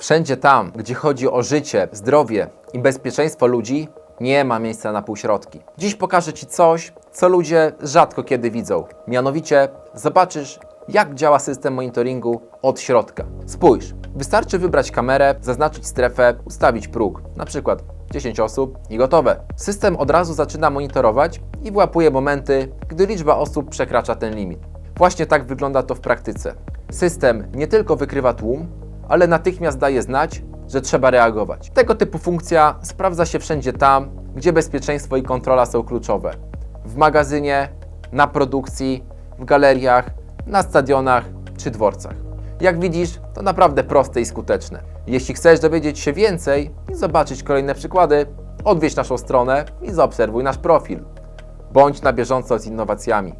Wszędzie tam, gdzie chodzi o życie, zdrowie i bezpieczeństwo ludzi, nie ma miejsca na półśrodki. Dziś pokażę Ci coś, co ludzie rzadko kiedy widzą. Mianowicie zobaczysz, jak działa system monitoringu od środka. Spójrz, wystarczy wybrać kamerę, zaznaczyć strefę, ustawić próg, na przykład 10 osób i gotowe. System od razu zaczyna monitorować i wyłapuje momenty, gdy liczba osób przekracza ten limit. Właśnie tak wygląda to w praktyce. System nie tylko wykrywa tłum, ale natychmiast daje znać, że trzeba reagować. Tego typu funkcja sprawdza się wszędzie tam, gdzie bezpieczeństwo i kontrola są kluczowe. W magazynie, na produkcji, w galeriach, na stadionach czy dworcach. Jak widzisz, to naprawdę proste i skuteczne. Jeśli chcesz dowiedzieć się więcej i zobaczyć kolejne przykłady, odwiedź naszą stronę i zaobserwuj nasz profil. Bądź na bieżąco z innowacjami.